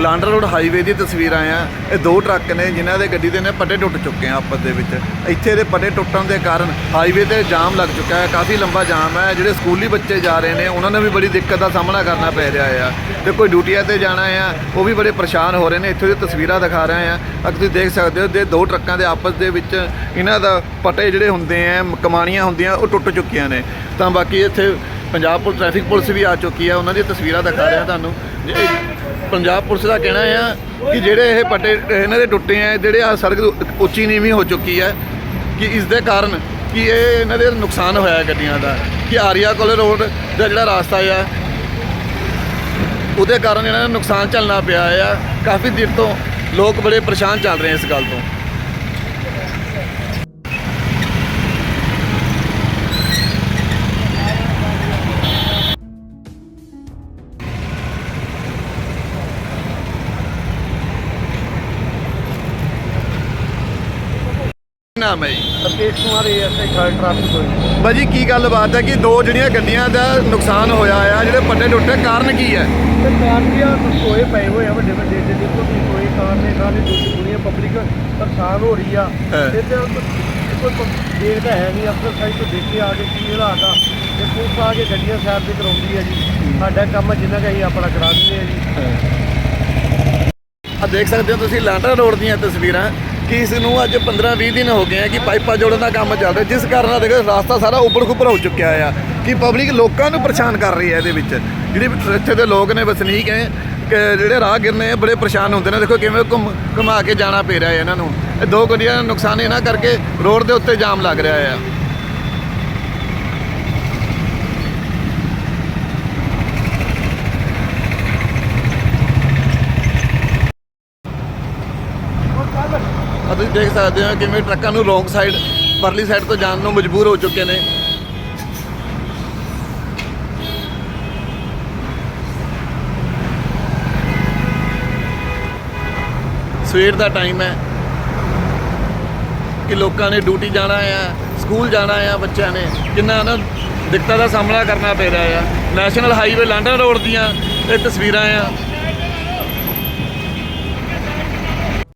ਲਾਂਡਰ road highway ਦੀ ਤਸਵੀਰਾਂ ਆ। ਇਹ ਦੋ ਟਰੱਕ ਨੇ ਜਿਨ੍ਹਾਂ ਦੇ ਗੱਡੀ ਦੇ ਨੇ ਪੱਟੇ ਟੁੱਟ ਚੁੱਕੇ ਆ ਆਪਸ ਦੇ ਵਿੱਚ। ਇੱਥੇ ਦੇ ਪੱਟੇ ਟੁੱਟਣ ਦੇ ਕਾਰਨ ਹਾਈਵੇ ਤੇ ਜਾਮ ਲੱਗ ਚੁੱਕਾ ਹੈ। ਕਾਫੀ ਲੰਬਾ ਜਾਮ ਹੈ। ਜਿਹੜੇ ਸਕੂਲੀ ਬੱਚੇ ਜਾ ਰਹੇ ਨੇ, ਉਹਨਾਂ ਨੂੰ ਵੀ ਬੜੀ ਦਿੱਕਤ ਦਾ ਸਾਹਮਣਾ ਕਰਨਾ ਪੈ ਰਿਹਾ ਆ। ਤੇ ਕੋਈ ਡਿਊਟੀਆਂ ਤੇ ਜਾਣਾ ਆ, ਉਹ ਵੀ ਬੜੇ ਪਰੇਸ਼ਾਨ ਹੋ ਰਹੇ ਨੇ। ਇੱਥੇ ਦੀ ਤਸਵੀਰਾਂ ਦਿਖਾ ਰਹੇ ਆ। ਅਗਰ ਤੁਸੀਂ ਦੇਖ ਸਕਦੇ ਹੋ ਦੇ ਦੋ ਟਰੱਕਾਂ ਦੇ ਆਪਸ ਦੇ ਵਿੱਚ ਇਹਨਾਂ ਦਾ ਪੱਟੇ ਜਿਹੜੇ ਹੁੰਦੇ ਆ, ਕਮਾਣੀਆਂ ਹੁੰਦੀਆਂ, ਉਹ ਟੁੱਟ ਚੁੱਕੀਆਂ ਨੇ। ਤਾਂ ਬਾਕੀ ਇੱਥੇ ਪੰਜਾਬ ਪੁਲਿਸ ਟ੍ਰੈਫਿਕ ਪੁਲਿਸ ਵੀ ਆ ਚੁੱਕੀ ਆ। ਉਹਨਾਂ ਦੀਆਂ ਤਸਵੀਰਾਂ ਦਿਖਾ ਰਿਹਾ ਤੁਹਾਨੂੰ। ਇਹ ਪੰਜਾਬ ਪੁਲਿਸ ਦਾ ਕਹਿਣਾ ਆ ਕਿ ਜਿਹੜੇ ਇਹ ਪੱਟੇ, ਇਹਨਾਂ ਦੇ ਟੁੱਟੇ ਆ, ਜਿਹੜੇ ਆ ਸੜਕ ਉੱਚੀ ਨੀਵੀਂ ਹੋ ਚੁੱਕੀ ਹੈ ਕਿ ਇਸ ਦੇ ਕਾਰਨ ਕਿ ਇਹ ਇਹਨਾਂ ਦੇ ਨੁਕਸਾਨ ਹੋਇਆ ਗੱਡੀਆਂ ਦਾ, ਕਿ ਆਰੀਆ ਕੋਲੇ ਰੋਡ ਦਾ ਜਿਹੜਾ ਰਾਸਤਾ ਆ, ਉਹਦੇ ਕਾਰਨ ਇਹਨਾਂ ਨੂੰ ਨੁਕਸਾਨ ਝੱਲਣਾ ਪਿਆ ਆ। ਕਾਫੀ ਦੇਰ ਤੋਂ ਲੋਕ ਬੜੇ ਪਰੇਸ਼ਾਨ ਚੱਲ ਰਹੇ ਇਸ ਗੱਲ ਤੋਂ। ਨਾਮ ਹੈ ਜੀ? Rakesh Kumar ASI third traffic ਹੋਈ ਬਾਜੀ ਕੀ ਗੱਲਬਾਤ ਹੈ ਕਿ ਦੋ ਜਿਹੜੀਆਂ ਗੱਡੀਆਂ ਦਾ ਨੁਕਸਾਨ ਹੋਇਆ ਆ ਜਿਹੜੇ ਪੱਟੇ ਟੁੱਟੇ ਕਾਰਨ ਕੀ ਹੈ? ਤੇ ਕਾਰ ਦੀਆਂ ਟੋਏ ਪਏ ਹੋਏ ਆ ਵੱਡੇ ਵੱਡੇ ਤੇ ਦੇਖੋ ਵੀ ਕੋਈ ਕਾਰ ਨੇ ਸਾਰੇ ਦੂਜੀ ਦੁਨੀਆ ਪਬਲਿਕ ਪਰੇਸ਼ਾਨ ਹੋ ਰਹੀ ਆ। ਹਾਂ। ਤੇ ਤੇ ਕੋਈ ਪ- ਦੇਖਦਾ ਹੈ ਨਹੀਂ ਅਫਸਰ ਸਾਈਡ ਤੋਂ ਦੇਖ ਕੇ ਆ ਕੇ ਕੀ ਹਾਲਾਤ ਆ। ਤੇ ਪੁਲਿਸ ਆ ਕੇ ਗੱਡੀਆਂ ਸਾਈਡ ਤੇ ਕਰਾਉਂਦੀ ਹੈ ਜੀ। ਸਾਡਾ ਕੰਮ ਆ ਜਿੰਨਾ ਕੁ ਅਸੀਂ ਆਪਣਾ ਕਰਾ ਦਿੰਦੇ ਆ ਜੀ। ਆ ਦੇਖ ਸਕਦੇ ਹੋ ਤੁਸੀਂ ਲਾਂਟਾ ਰੋਡ ਦੀਆਂ ਤਸਵੀਰਾਂ। ਕਿ ਇਸ ਨੂੰ ਅੱਜ 15-20 ਦਿਨ ਹੋ ਗਏ ਆ ਕਿ ਪਾਈਪਾਂ ਜੋੜਨ ਦਾ ਕੰਮ ਚੱਲ ਰਿਹਾ, ਜਿਸ ਕਾਰਨ ਦੇਖੋ ਰਸਤਾ ਸਾਰਾ ਉੱਪਰ ਖੁੱਪਰ ਹੋ ਚੁੱਕਿਆ ਆ ਕਿ ਪਬਲਿਕ ਲੋਕਾਂ ਨੂੰ ਪਰੇਸ਼ਾਨ ਕਰ ਰਹੀ ਹੈ ਇਹਦੇ ਵਿੱਚ। ਜਿਹੜੇ ਇੱਥੇ ਦੇ ਲੋਕ ਨੇ, ਵਸਨੀਕ ਹੈ, ਕਿ ਜਿਹੜੇ ਰਾਹਗੀਰ ਨੇ ਬੜੇ ਪਰੇਸ਼ਾਨ ਹੁੰਦੇ ਨੇ। ਦੇਖੋ ਕਿਵੇਂ ਘੁੰਮ, ਘੁਮਾ ਕੇ ਜਾਣਾ ਪੈ ਰਿਹਾ ਹੈ ਇਹਨਾਂ ਨੂੰ। ਇਹ ਦੋ ਗੱਡੀਆਂ ਦਾ ਨੁਕਸਾਨ ਇਹਨਾਂ ਕਰਕੇ ਰੋਡ ਦੇ ਉੱਤੇ ਜਾਮ ਲੱਗ ਰਿਹਾ ਆ। ਆ ਤੁਸੀਂ ਦੇਖ ਸਕਦੇ ਹੋ ਕਿਵੇਂ ਟਰੱਕਾਂ ਨੂੰ ਰੋਂਗ ਸਾਈਡ, ਪਰਲੀ ਸਾਈਡ ਤੋਂ ਜਾਣ ਨੂੰ ਮਜਬੂਰ ਹੋ ਚੁੱਕੇ ਨੇ। ਸਵੇਰ ਦਾ ਟਾਈਮ ਹੈ ਕਿ ਲੋਕਾਂ ਨੇ ਡਿਊਟੀ ਜਾਣਾ ਆ ਸਕੂਲ ਜਾਣਾ ਆ ਬੱਚਿਆਂ ਨੇ। ਕਿੰਨਾ ਨਾ ਦਿੱਕਤਾਂ ਦਾ ਸਾਹਮਣਾ ਕਰਨਾ ਪੈ ਰਿਹਾ ਆ। ਨੈਸ਼ਨਲ ਹਾਈਵੇ ਲਾਂਡਾ ਰੋਡ ਦੀਆਂ ਇਹ ਤਸਵੀਰਾਂ ਆ।